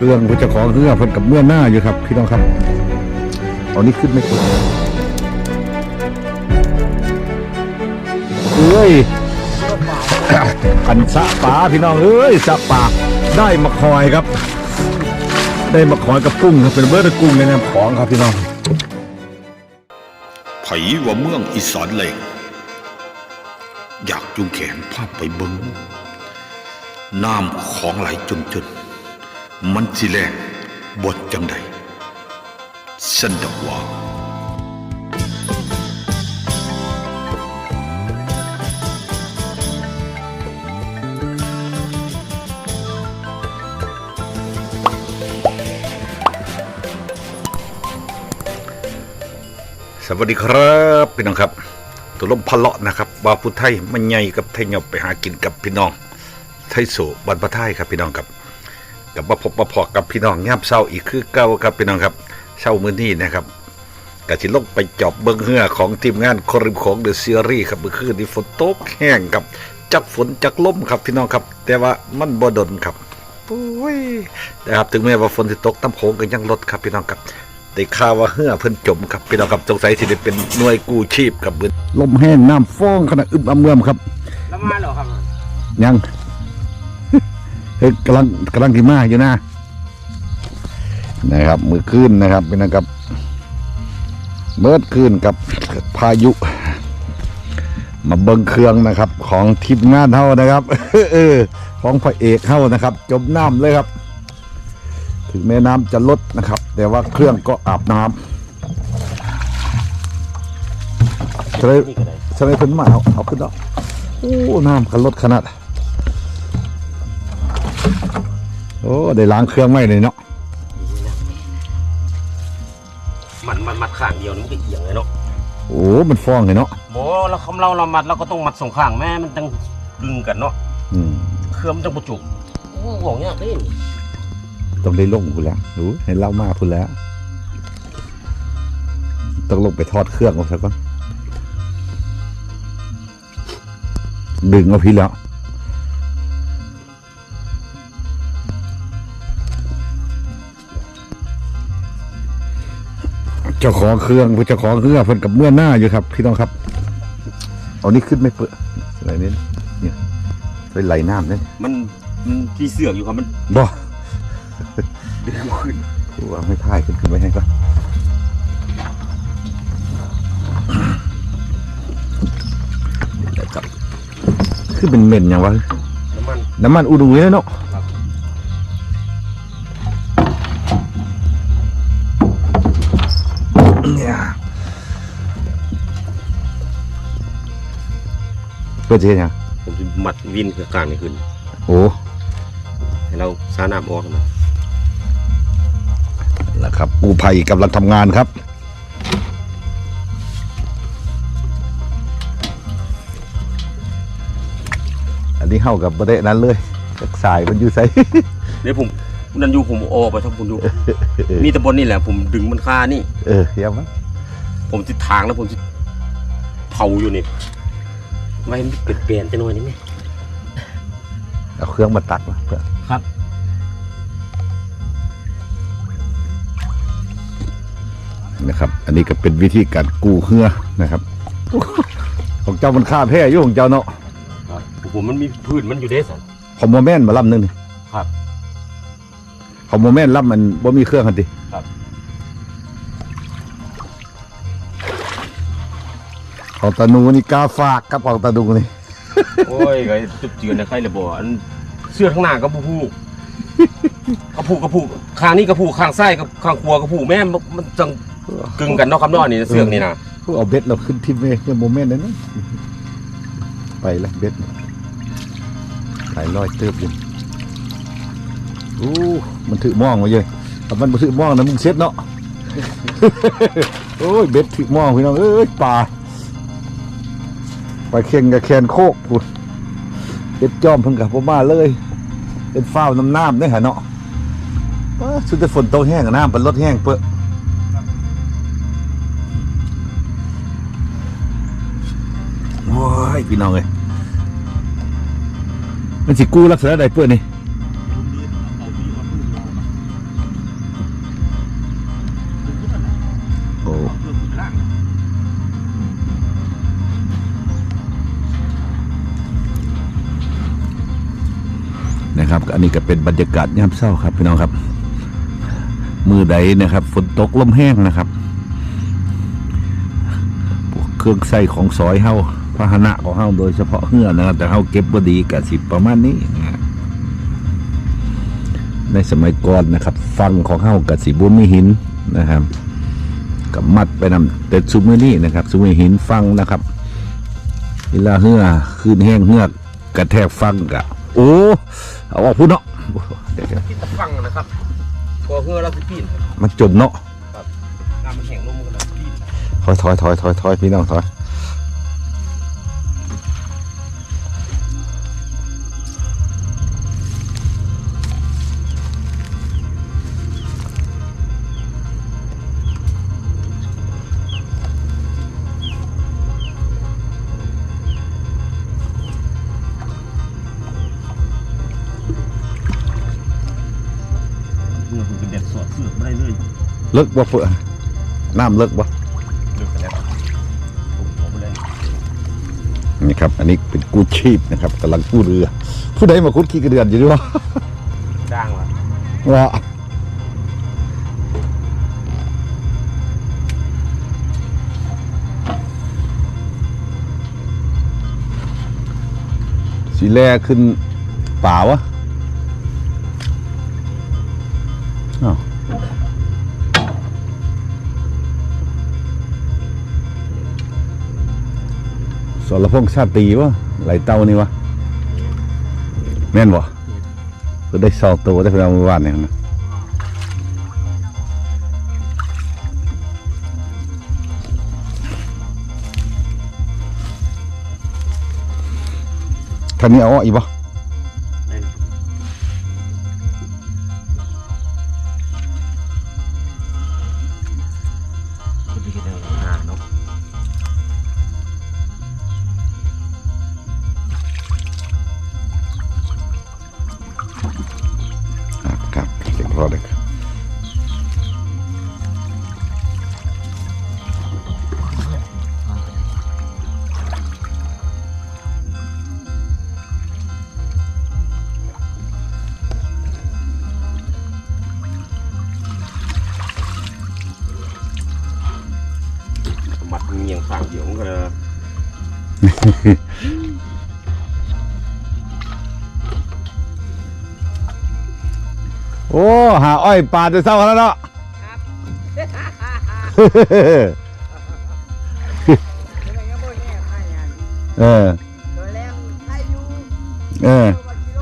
เรื่องผู้เจ้าของเรือเพิ่นกับเมื่อหน้าอยู่ครับพี่น้องครับเอานี้ขึ้นไม่ขึ้นเอ้ยอันสะปาพี่น้องเอ้ยสะปาได้มาคอยครับ ได้มาคอยกับกุ้งครับเป็นเบอร์กุ้งในน้ำของครับพี่น้องไผว่าเมืองอีสานแหลงอยากจุงแขนภาพไปเบิงน้ำของไหลจนจน มันสิแลงบทจังใดสันดอกว่าสวัสดีครับพี่น้องครับตัวลมพะเลาะนะครับว่าพุไทยมันใหญ่กับไทยเหยาไปหากินกับพี่น้อง ไทยโสบันพะไทยครับพี่น้องครับ กับมาพบมาพอกับพี่น้องย่ำเศร้าอีกคือเก่าครับพี่น้องครับเศร้ามื้อนี้นะครับกะสิลงไปจอบเบิ้งเหือของทีมงานคริมของเดอะซีรีส์ครับเมื่อคืนนี้ฝนตกแห้งครับจักฝนจักลมครับพี่น้องครับ แต่ว่ามันบ่ดนครับปุ้ยนะครับถึงแม้ว่าฝนสิตกน้ำโขงก็ยังลดครับพี่น้องครับได้ข่าวว่าเฮือเพิ่นจมครับพี่น้องครับสงสัยสิได้เป็นหน่วยกู้ชีพครับลมแห้งน้ำฟ้องขนาดอึมอำเมือมครับแล้วมาเหรอครับยัง เฮ้ยกำลังกำลังที่มากอยู่นะนะครับ มือขึ้นนะครับเป็นนะครับเบิดขึ้นกับพายุ มาเบิงเครื่องนะครับ ของทีมงานเฮานะครับเออของพระเอกเฮานะครับ จมน้ำเลยครับ ถึงแม่น้ำจะลดนะครับ แต่ว่าเครื่องก็อาบน้ำใช่นี่ก็ได้ใช่เพิ่นมาเอาเอาขึ้นแล้วโอ้น้ำกันลดขนาด โอ้ได้ล้างเครื่องไม่เลยเนาะมันมันมัดข้างเดียวนี่มันก็เอียงเลยเนาะโอ้มันฟ้องเลยเนาะโบเราคำเราเรามัดเราก็ต้องมัดสองข้างแม่มันต้องดึงกันเนาะอืมเครื่องมันต้องประจุกโอ้ห่วงยากเลยต้องได้ลงพูนแล้วรู้เห็นเล่ามาพูนแล้วต้องลงไปทอดเครื่องเอาซะก่อนดึงเอาพี่แล้ว เจ้าของเครื่องผู้เจ้าของเครื่องเพิ่นกับเมื่อหน้าอยู่ครับ พี่น้องครับเอานี่ขึ้นไม่เปิดอะไรนี่เนี่ยไปไหลน้ำเนี่ยมันมันที่เสือกอยู่ครับมันบ่ดึงขึ้นกูว่าไม่พ่ายขึ้นขึ้นไปให้ก็ครับคือเป็นเหม็นอย่างวะน้ำมันน้ำมันอุดูเลยเนาะ พื่อจะเห็นยังผมจะมัดวินเครื่องกลางนี่ขึ้นโอ้ให้เราซาน้ำออกนะแล้วครับปูภัยกำลังทำงานครับ อันนี้เข้ากับประเด็นนั้นเลยจากสายมันอยู่ใส่เดี๋ยวผมนันอยูผมโออกไปทั้งคุณดูมีแต่บนนี่แหละ ผมดึงมันคานี่ เออเฮียมั้งผมติดทางแล้วผมจะเผาอยู่นี่ ไม่ให้มันเปลี่ยนเปลี่ยนจะหน่อยนี่ไหมเอาเครื่องมาตักมาเพื่อครับนะครับ อันนี้ก็เป็นวิธีการกู้เฮือนะครับ ของเจ้ามันค่าแพ้อยู่ของเจ้าเนาะครับผมมันมีพืชมันอยู่เด้สันของโมแมนมาล่ำหนึงนี่ครับของโมแมนล่ำมันบ่มีเครื่องกันติครับ ของตานูนี่กาฝากกับของตาดูนี่ โอ้ยไงจุบเจือนนะใครเลยบ่อันเสื้อข้างหน้าก็ผูกกระผูกกระผูกข้างนี้กระผูกข้างซ้ายกับข้างขวากระผูกแม่มันมันจังกึ่งกันเนาะคำนอนี่เสื้อนี่นะพวกเอาเบ็ดเราขึ้นทิมเว้ยเนี่ยโมเมนต์นั้นนะไปเลยเบ็ดหลายร้อยเติบอยู่อู้มันถือม่องมาเยอะแต่มันบ่ถือม่องนะมึงเซ็ตเนาะ โอ้ยเบ็ดถือม่องพี่น้องเอ้ยป่า ไปเข่งกับแคนโคกพูดเจ็ดจอมเพิ่งกับพ่อมาเลย เป็นฟ้าวน้ำน้ำได้หะเนาะชุดแต่ฝนตกแห้งน้ำเป็นรถแห้งเปื้อว้ายพี่น้องเลยมันสิกู้ลักษณะใดเปื่อนี่ นะครับอันนี้ก็เป็นบรรยากาศยามเช้าครับพี่น้องครับ มือใดนะครับฝนตกลมแห้งนะครับพวกเครื่องใส่ของซอยเฮาพาหนะของเฮาโดยเฉพาะเหือนะครับ แต่เฮาเก็บบ่ดีกับสิประมาณนี้นะฮะในสมัยก่อนนะครับ ฟังของเฮากับสิบุมีหินนะครับกับมัดไปนำแต่ซุมือนี้นะครับซุมือหินฟังนะครับเวลาเหือคืนแห้งเหือกกระแทกฟังกะโอ้ เอาออกพูดเนาะเดี๋ยวที่ตะฟังนะครับพอเฮือเราสิปีนๆมันจมเนาะน้ำมันแข็งลงมันก็เลยปีนถอยถอยถอยถอยถอยพี่น้องถอย เลิกบ่เพื่อน้ำเลิกบ่เลือกกันแล้วผมขอไปเลยนี่ครับ อันนี้เป็นกู้ชีพนะครับกำลังกู้เรือ ผู้ใดมาคุดขี้กระเดือนอยู่ด้วยวะจ้างละว่าสีแรกขึ้นป่าวะ สรพงษ์ชาตรีวะไหลเต้านี่วะแม่นบ่ก็ได้สองตัวได้เพิ่นเอาวานเนี่ยนะท่านนี้เอาอีกบ่ เอ้อยป่าจะเศร้าแล้วเนาะเป็นยังบ่แน่ไผอันเออตัวแรงไผอยู่เออกิโล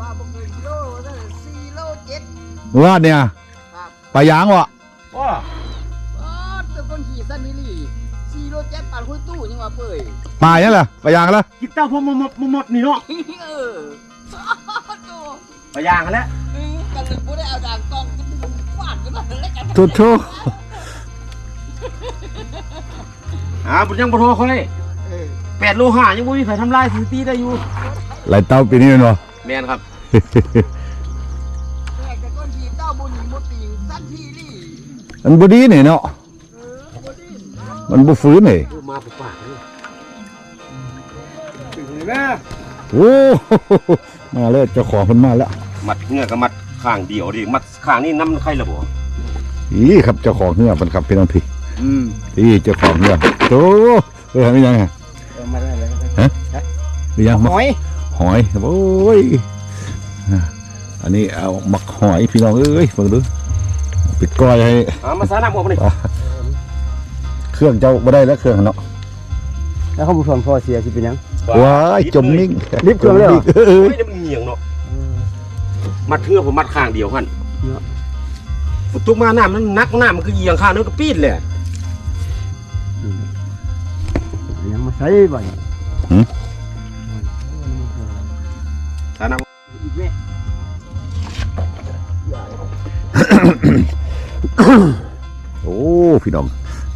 ว่าบ่เกินกิโลตั้ง4โล7ว่าเนี่ยครับปลายางวะว้าอ๋อตัวคนขี่ซันนี่ลี่4โล7ปานคุยตู้ยังว่าเปื่อยปลาเนี่ยล่ะปลายางแล้วกินเต้าพวกมดมดมดนี่เนาะเออตัวไปยางกันแล้ว กันเลยบ่ได้เอาด่างกองกันฟาดกันมาแล้วกันทุทุอ่าบุญยังบ่โทรค่อยเออแปดโลห้ายังบ่มีใครทำลายสถิติได้อยู่ไหลเต้าปีนี้เนาะแมนครับแม่แต่คนขี่เต้าบ่หนีบ่ติงซันทีลี่มันบดีนี่เนาะเออบ่ดิ้นมันบ่ฟื้นนี่มาปุกปากเลยถึงแม่โอ้มาเลยเจ้าของเพิ่นมาแล้ว มัดเงื่อกับมัด ข้างเดียวดิมัดข้างนี่น้ำใครละบ่อีครับเจ้าของเรือเพิ่นครับพี่น้องพี่อืมอีเจ้าของเรือโตเอ้ยไม่ยังไงเอามาได้เลยไม่ยังมาหอยหอยโอ้ยอะอันนี้เอาหมักหอยพี่น้องเอ้ยเบิ่งดูปิดก้อยให้อ่ามาสาน้ำออกมาดิเครื่องเจ้าบ่ได้แล้วเครื่องเนาะแล้วเขาบุฟอนพ่อเสียสิเป็นยังว้ายจมนิ่งรีบเครื่องเลยเหรอเออเฮ้ยนี่มันเหนียงเนาะ มัดเทือผมมัดข้างเดียวหั่นเนาะฝนตกมาน้ำมันนักน้ำมันก็เอียงข้างนึงก็ปีดแหละยังมาใส่บ่อยสาน้อีกแม่โอ้พี่น้อง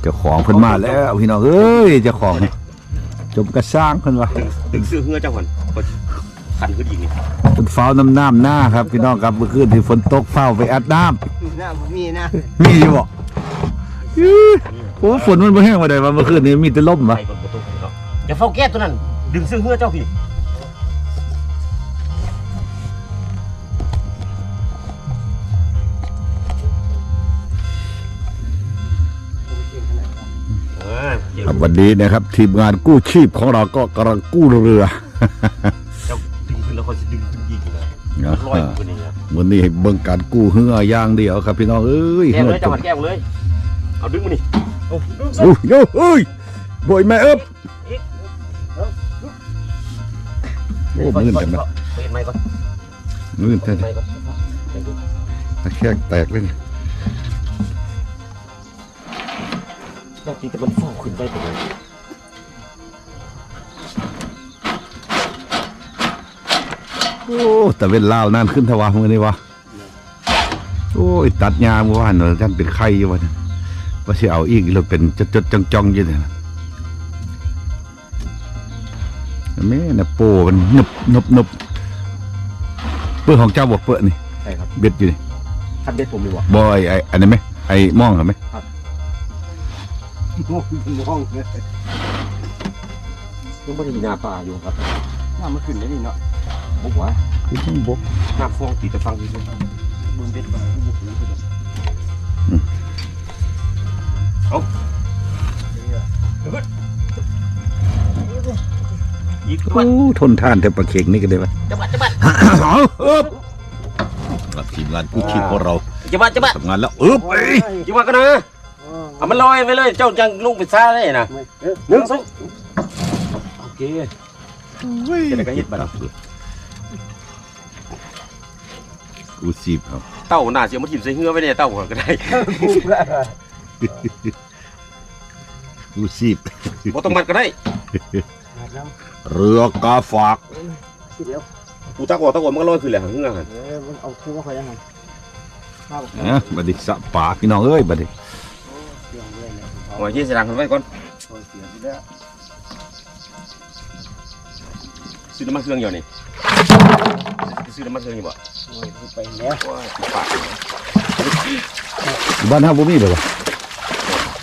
เจ้าของเพิ่นมาแล้วพี่น้องเอ้ยเจ้าของจมกระซ้างเพิ่นว่าำดึงเสื้อเหือเจ้าหั่น คันขึ้นอีกเป็นฟ้าน้ำน้ำหน้าครับพี่น้องครับเมื่อคืนที่ฝนตกเฝ้าไปอัดน้ำมีนะำมีอยู่บ่โอ้ฝนมันบ่แห้งมาได้ว่าเมื่อคืนนี้มีแต่ล่มไปวะเดี๋ยวเฝ้าแก้ตัวนั้น ดึงเสื้อเหือเจ้าพี่วันนี้นะครับ ทีมงานกู้ชีพของเราก็กำลังกู้เรือ ร้อยกว่านี้นะวันนี้ให้เบิ่งการกู้เฮืออย่างเดียวครับพี่น้องเอ้ยแก้วเฮือเลยจจังหมวัดแก้วเลย เอาดึงมานี่โอ้ดึงซะโอ้ยโอ้ยเอ้ยบ่อยแม่เอิบโอ้มื่นแต่มันเปิดไมค์ก่อนมื่นเปิแต่ดไมค์ก่อนตะแคงแตกเลยนี่บางทีแต่มันฟ้องขึ้นได้ตรงไหน โอ้แต่เว้นลาวนั่นขึ้นทวามือนี่วะโอ้ยตัดยาเมื่อวานเนอะท่านเป็นไข้อยู่วะเนี่ยว่าสิเอาอีกเราเป็นจดๆจ้องๆอยู่เนี่ยนะแม่น่ะโปมันนบนบนบเปื้อของเจ้าบอกเปื้อนี่ใช่ครับเบ็ดอยู่นี่คันเบ็ดผมดีกว่าบอยไอ้อันนี้นไหมไอ้มองเหรอไหมมองมองเลยยังไม่ได้มีนาป่าอยู่ครับน้ำมันขึ้นได้นี่เนาะ บอกว่าคือต้องบกน้ำฟองตีแต่ฟังดีสุดบุญเบ็ดไปบุกหลังไปเลยอีกโอ้ทนทานแต่ปลาเข็งนี่ก็ได้ปะจังหวัดจังหวัดเอาเอิบกับทีมงานกู้ชีพของเราจังหวัดจังหวัดทำงานแล้วเอิบเอ้ยจังหวัดกันนะเอามันลอยไปเลยเจ้าจังลงไปซ่าได้นะหนึ่งสองโอเคเป็นอะไรก็เฮ็ดบัด กู้ชีพครับเต้าหน้าเสียมาถิ่มใส่เหือไว้เนี่ยเต้าก็ได้กู้ชีพบ่ต้องมัดก็ได้เรือกาฝากเดี๋ยวกูตะกอตะกอมันก็ลอยขึ้นแหละเหือหันเออมันเอาคู่มาคอยยังไงข้าวนะบัดนี้สะป่าพี่น้องเอ้ยบัดนี้เสียงเลยเนี่ยเอาไว้ยี่สิรังกันไว้ก่อนเสียงแล้วซื้อน้ำมันเครื่องอยู่นี่ ซื้อน้ำมันเครื่องอยู่บ่โอ้ยไปแล้วว้าสิปากบ้านเฮาบ่มีเลยบ่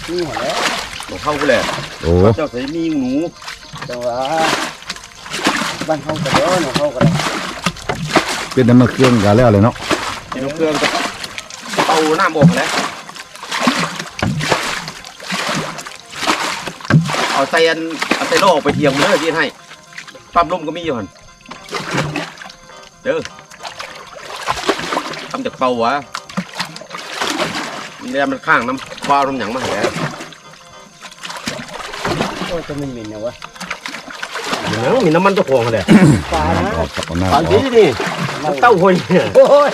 นี่หัวแล้วหลงเข้ากูแหละโอ้เจ้าใส่มีหนูแต่ว่าบ้านเขาก็เด้อเนาะเขาก็ได้เป็นน้ำมันเครื่องกันแล้วเลยเนาะกินน้ำเครื่องก็เอาน้ำออกแล้วเอาใส่อันเอาใส่โลออกไปเทียมเลยที่ให้ปั๊มลมก็มีอยู่หัน เด้อทำจากเป่าวะเนี่ยมันข้างน้ำวาวน้ำหยังมาให้แล้วโอ้ยจะมันเหม็นเนี่ยวะเดี๋ยวมีน้ำมันเจ้าของเลยปลานะออกกับเอาหน้าตอนอนี้อกนี่มันเต้าหอยเนี่ยโอ้ย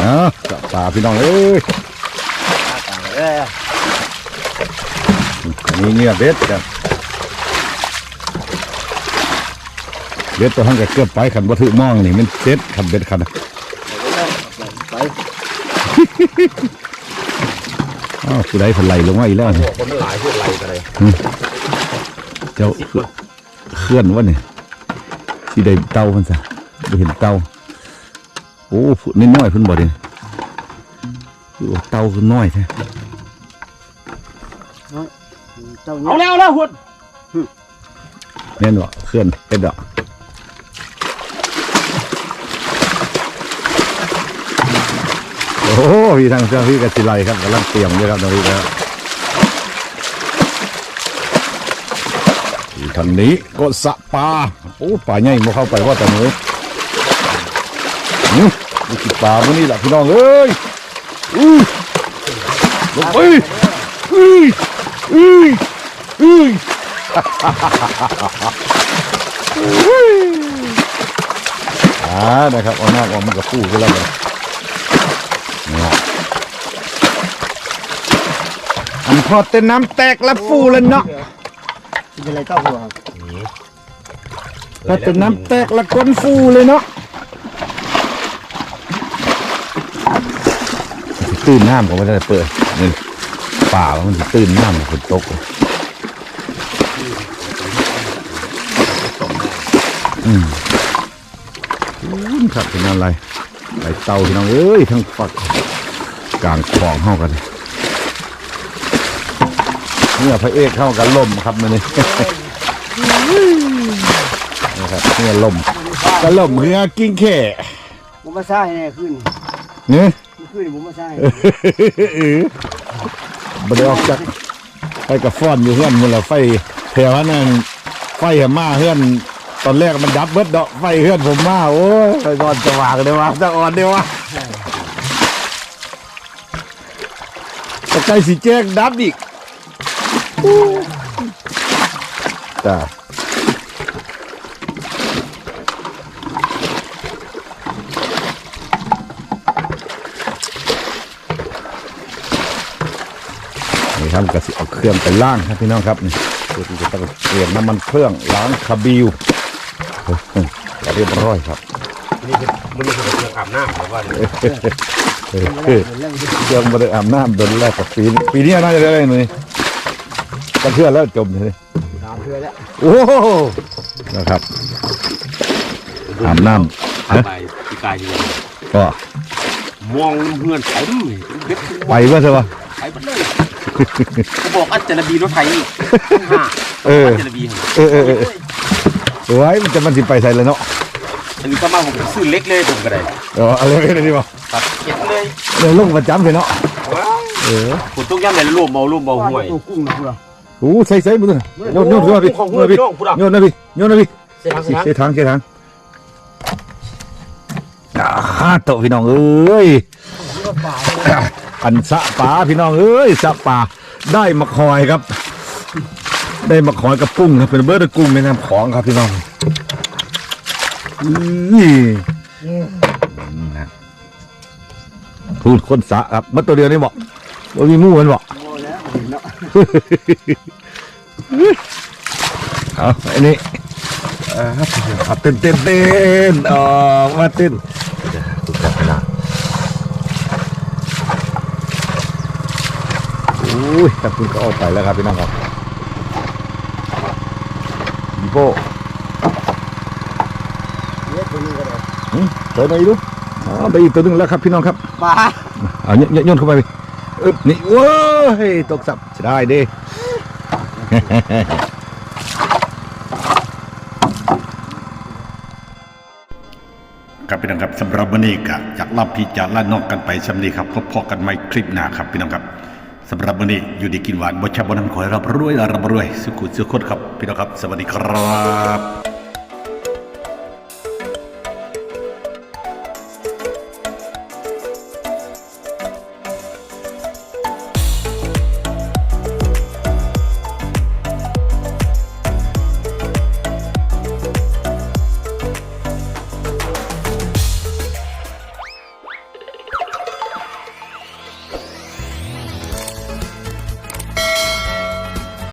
อะสะป่าพี่น้องเอ้ยเออ อันนี้เนี่ยเบ็ดจ้ะ เบ็ดตัวทั้งกับเกือบไปขันบ่ถือมองนี่มันเซ็ตขันเบ็ดขันน่ะไปอ้าวผู้ใดเพิ่นไหลลงมาอีกแล้วนี่คนมันหลายพวกไรกันเลยเจ้าเคลื่อนวะเนี่ยสิได้เต้าเพิ่นซะบ่เห็นเต้าโอ้พุ่นน้อยๆเพิ่นบ่เด้คือว่าเต้าคือน้อยแท้เจ้าเอาเนี่ยแล้วแล้วหุ่นแม่นบ่เคลื่อนเป็ดดอก โอ้โหพี่ทางเจ้าพี่กับสิไลครับกำลังเตรียมอยู่ครับตรงนี้แล้วที่ทางนี้ก็สะปลาโอ้ปลาใหญ่บ่เข้าไปว่าแต่มื้อนี่ดูสิปลามื้อนี้ล่ะพี่น้องเอ้ยอุ้ยลงไปอุ้ยอุ้ยอุ้ยอ่านะครับเอาหน้าออกมันกับปูก็แล้วกันเลย อันพอเต้นน้ำแตกแล้วฟูเลยเนาะเป็นอะไรเต้าหัวพอเต้นน้ำแตกแล้วก้นฟูเลยเนาะตื่นน้ำผมไม่ได้เปิดนี่ป่ามันจะตื่นน้ำฝนตกอืมอืมครับเป็นอะไรไปเตาพี่น้องเอ้ยทั้งฝักกลางคลองเข้ากัน เนี่ยพระเอกเข้ากันล่มครับมันนี่นะครับเนี่ยล่มกระล่มเรือกิ้งแข่มันมาซ่าแน่ขึ้นเนี่ยมคือนี่ผมมาใช่เออบ่ได้ออกจากไปกับฟ้อนอยู่เฮือนนี่แหละไฟแถวนั้นไฟหมาเฮือนตอนแรกมันดับเบิดดอกไฟเฮือนผมมาโอ้ยไปก่อนจะวางได้วะจะอ่อนได้วะตะไคร้สีแจ้งดับอีก จ้านี่ครับกระสิเอาเครื่องไปล่างครับพี่น้องครับนี่เพื่อที่จะต้องเปลี่ยนน้ำมันเครื่องล้างคาบิวเฮ้ยเรียบร้อยครับนี่คือมันนี่คือเครื่องอาบน้ำหรือว่าเนี่ยเออเออเครื่องมาได้อาบน้ำเดินแรกกับปีนี้ปีนี้น่าจะได้หน่อย กันเชื่อแล้วจมเลยตามเพื่อแล้ว โอ้โหนะครับอาบน้ทำไปปีกายอยู่ำก็มองเงื่อนไขดูนี่เด็ดไปเพื่อใช่ปะไขหมดเลยเขาบอกอัจจารบีรถไถนี่ห้าเอออัจจารบีเหรอเออเออเออเออไว้มันจะมันสิไปใส่เลยเนาะอันนี้ก็มาผมซื้อเล็กเลยผมก็ได้เอออะไรไม่ได้ดีป่ะครับเก็บเลยเลยลงประจำเลยเนาะเออผมต้องย่ำเลยรวมเบารวมเบาห่วยตัวกุ้งนะพวกเรา โอ้ใส่ใส่บุญโยนโยนโยนพี่ของโยห่วยนพี่น้องพูดอะโยนนะพี่โยนนะพี่เสียทางเสียทางเสียทางเสียทางอ่าโตะพี่น้องเอ้ยอันสะป่าพี่น้องเอ้ยสะป่าได้มาคอยครับ ได้มาคอยกับกุ้งครับเป็นเบอร์ดกุ้งในน้ำของครับพี่น้องนี่นะพูดคนสะครับมาตัวเดียวนี่บอกว่ามีหมู่มันบอกโอ้แล้ว เห็นเนาะเอาอันนี้เอ่อครับเต้นเต้นเต้นเออมาเต้นถูกจับเวลาโอ้ยแต่คุณก็ออกไปแล้วครับพี่น้องครับดีโป้เนี่ยตัวนี้ก็ได้หึเปิดหน่อยดูอ๋อไปอีกตัวหนึงแล้วครับพี่น้องครับปลาเอาโยนโยนเข้าไปอึ๊บนี่โว้ ยตกสับจะได้ด้ครับพี่น้องครับสำหรับวันนี้ก็จากลาพี่จากลานอกกันไปสำนีครับพบพอกันใหม่คลิปหน้าครับพี่น้องครับสำหรับวันนี้อยู่ดีกินหวานบ่ชาบ่นำขอให้รับรวยรับรวยสุขุสุขคนครับพี่น้องครับ สวัสดีครับ